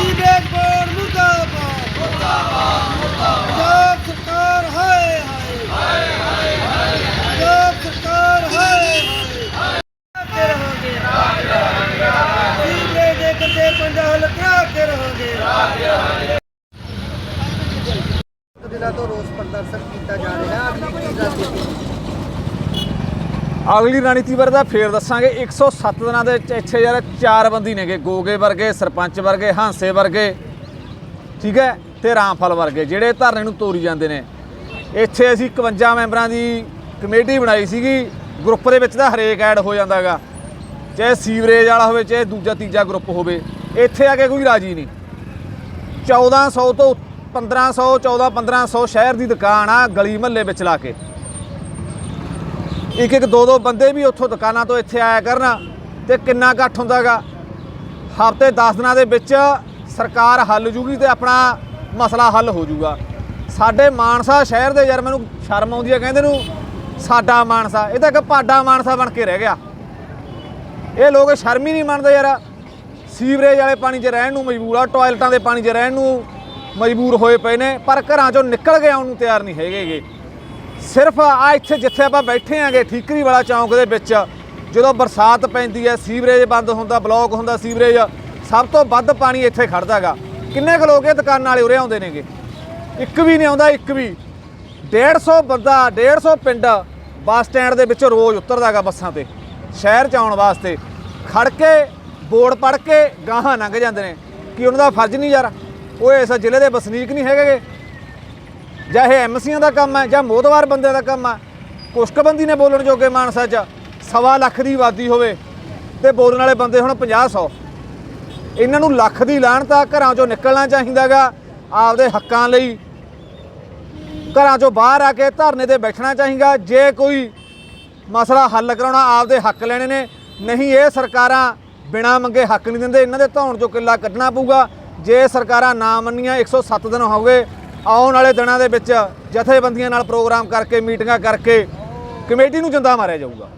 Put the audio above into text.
Sewerage board ਮੁਰਦਾਬਾਦ। ਮੁਰਦਾਬਾਦ ਮੁਰਦਾਬਾਦ ਸਰਕਾਰ ਹਾਏ ਹਾਏ। ਹਾਏ ਹਾਏ ਪੰਜਾਬ ਸਰਕਾਰ ਹਾਏ ਹਾਏ। ਰਹੋਗੇ ਸੀਵਰੇਜ ਦੇ ਕੰਢੇ ਪੰਡਾ ਹਲ ਕਰਾ ਕੇ ਰਹੋਗੇ। ਦਿਨਾਂ ਤੋਂ ਰੋਸ ਪ੍ਰਦਰਸ਼ਨ ਕੀਤਾ ਜਾ ਰਿਹਾ ਅਗਲੀ ਕੀ ਰਣਨੀਤੀ ਅਗਲੀ ਰਣਨੀਤੀ ਬਾਰੇ ਤਾਂ ਫੇਰ ਦੱਸਾਂਗੇ 107 ਦਿਨਾਂ ਦੇ ਵਿੱਚ ਇੱਥੇ ਯਾਰ ਚਾਰ ਬੰਦੀ ਨੇਗੇ, ਗੋਗੇ ਵਰਗੇ, ਸਰਪੰਚ ਵਰਗੇ, ਹਾਂਸੇ ਵਰਗੇ, ਠੀਕ ਹੈ, ਤੇ ਰਾਮਫਲ ਵਰਗੇ, ਜਿਹੜੇ ਧਰਨੇ ਨੂੰ ਤੋਰੀ ਜਾਂਦੇ ਨੇ। ਇੱਥੇ ਅਸੀਂ 51 ਮੈਂਬਰਾਂ ਦੀ ਕਮੇਟੀ ਬਣਾਈ ਸੀਗੀ ਗਰੁੱਪ ਦੇ ਵਿੱਚ ਤਾਂ ਹਰੇਕ ਐਡ ਹੋ ਜਾਂਦਾਗਾ ਚਾਹੇ ਸੀਵਰੇਜ ਵਾਲਾ ਹੋਵੇ, ਚਾਹੇ ਦੂਜਾ ਤੀਜਾ ਗਰੁੱਪ ਹੋਵੇ, ਇੱਥੇ ਆ ਕੇ ਕੋਈ ਰਾਜੀ ਨਹੀਂ। 1400 ਤੋਂ 1500 14 1500 ਸ਼ਹਿਰ ਦੀ ਦੁਕਾਨ ਆ, ਗਲੀ ਮਹੱਲੇ ਵਿੱਚ ਲਾ ਕੇ। ਇੱਕ ਇੱਕ ਦੋ ਦੋ ਬੰਦੇ ਵੀ ਉੱਥੋਂ ਦੁਕਾਨਾਂ ਤੋਂ ਇੱਥੇ ਆਇਆ ਕਰਨ ਤੇ ਕਿੰਨਾ ਇਕੱਠ ਹੁੰਦਾਗਾ। ਹਫ਼ਤੇ 10 ਦਿਨਾਂ ਦੇ ਵਿੱਚ ਸਰਕਾਰ ਹੱਲ ਜੂਗੀ ਤੇ ਆਪਣਾ ਮਸਲਾ ਹੱਲ ਹੋ ਜੂਗਾ। ਸਾਡੇ ਮਾਨਸਾ ਸ਼ਹਿਰ ਦੇ ਯਾਰ ਮੈਨੂੰ ਸ਼ਰਮ ਆਉਂਦੀ ਹੈ ਕਹਿੰਦੇ ਨੂੰ, ਸਾਡਾ ਮਾਨਸਾ। ਇਹ ਤਾਂ ਇੱਕ ਪਾਡਾ ਮਾਨਸਾ ਬਣ ਕੇ ਰਹਿ ਗਿਆ। ਇਹ ਲੋਕ ਸ਼ਰਮ ਹੀ ਨਹੀਂ ਮੰਨਦੇ ਯਾਰ। ਸੀਵਰੇਜ ਵਾਲੇ ਪਾਣੀ 'ਚ ਰਹਿਣ ਨੂੰ ਮਜਬੂਰ ਆ, ਟਾਇਲਟਾਂ ਦੇ ਪਾਣੀ 'ਚ ਰਹਿਣ ਨੂੰ ਮਜਬੂਰ ਹੋਏ ਪਏ ਨੇ, ਪਰ ਘਰਾਂ 'ਚੋਂ ਨਿਕਲ ਕੇ ਆਉਣ ਨੂੰ ਤਿਆਰ ਨਹੀਂ ਹੈਗੇਗੇ ਸਿਰਫ ਆ ਇੱਥੇ ਜਿੱਥੇ ਆਪਾਂ ਬੈਠੇ ਆਂਗੇ ਠੀਕਰੀ ਵਾਲਾ ਚੌਂਕ ਦੇ ਵਿੱਚ, ਜਦੋਂ ਬਰਸਾਤ ਪੈਂਦੀ ਹੈ, ਸੀਵਰੇਜ ਬੰਦ ਹੁੰਦਾ, ਬਲੌਕ ਹੁੰਦਾ ਸੀਵਰੇਜ, ਸਭ ਤੋਂ ਵੱਧ ਪਾਣੀ ਇੱਥੇ ਖੜਦਾਗਾ। ਕਿੰਨੇ ਕੁ ਲੋਕ ਇਹ ਦੁਕਾਨਾਂ ਵਾਲੇ ਉਰੇ ਆਉਂਦੇ ਨੇਗੇ? ਇੱਕ ਵੀ ਨਹੀਂ ਆਉਂਦਾ, ਇੱਕ ਵੀ। 150 ਬੰਦਾ 150 ਪਿੰਡ ਬੱਸ ਸਟੈਂਡ ਦੇ ਵਿੱਚ ਰੋਜ਼ ਉਤਰਦਾਗਾ ਬੱਸਾਂ ਤੇ। ਸ਼ਹਿਰ ਚ ਆਉਣ ਵਾਸਤੇ। ਖੜ ਕੇ, ਬੋਰਡ ਪੜ ਕੇ ਗਾਹਾਂ ਲੰਘ ਜਾਂਦੇ ਨੇ। ਕਿ ਉਹਨਾਂ ਦਾ ਫਰਜ਼ ਨਹੀਂ ਯਾਰ? ਉਹ ਇਸ ਜ਼ਿਲ੍ਹੇ ਦੇ ਵਸਨੀਕ ਨਹੀਂ ਹੈਗੇ ਜਾਂ ਇਹ ਐਮਸੀਆਂ ਦਾ ਕੰਮ ਹੈ, ਜਾਂ ਮੋਦਵਾਰ ਬੰਦਿਆਂ ਦਾ ਕੰਮ ਹੈ, ਕੁਸ਼ਕਬੰਦੀ ਨੇ ਬੋਲਣ ਜੋਗੇ ਮਾਨਸਾ 'ਚ ਸਵਾ ਲੱਖ ਦੀ ਆਬਾਦੀ ਹੋਵੇ ਤੇ ਬੋਲਣ ਵਾਲੇ ਬੰਦੇ ਹੁਣ 50 100 ਇਹਨਾਂ ਨੂੰ ਲੱਖ ਦੀ ਲਾਹਣਤਾ ਘਰਾਂ 'ਚੋਂ ਨਿਕਲਣਾ ਚਾਹੀਦਾਗਾ ਆਪਦੇ ਹੱਕਾਂ ਲਈ। ਘਰਾਂ 'ਚੋਂ ਬਾਹਰ ਆ ਕੇ ਧਰਨੇ ਤੇ ਬੈਠਣਾ ਚਾਹੀਦਾ, ਜੇ ਕੋਈ ਮਸਲਾ ਹੱਲ ਕਰਾਉਣਾ ਆਪਦੇ ਹੱਕ ਲੈਣੇ ਨੇ, ਨਹੀਂ ਇਹ ਸਰਕਾਰਾਂ ਬਿਨਾ ਮੰਗੇ ਹੱਕ ਨਹੀਂ ਦਿੰਦੇ, ਇਹਨਾਂ ਦੇ ਧੌਣ 'ਚੋਂ ਕਿੱਲਾ ਕੱਢਣਾ ਪਊਗਾ। ਜੇ ਸਰਕਾਰਾਂ ਨਾ ਮੰਨੀਆਂ 107 ਦਿਨ ਹੋ ਗਏ ਆਉਣ ਵਾਲੇ ਦਿਨਾਂ ਦੇ ਵਿੱਚ ਜਥੇਬੰਦੀਆਂ ਨਾਲ ਪ੍ਰੋਗਰਾਮ ਕਰਕੇ, ਮੀਟਿੰਗਾਂ ਕਰਕੇ ਕਮੇਟੀ ਨੂੰ ਜਿੰਦਾ ਮਾਰਿਆ ਜਾਊਗਾ।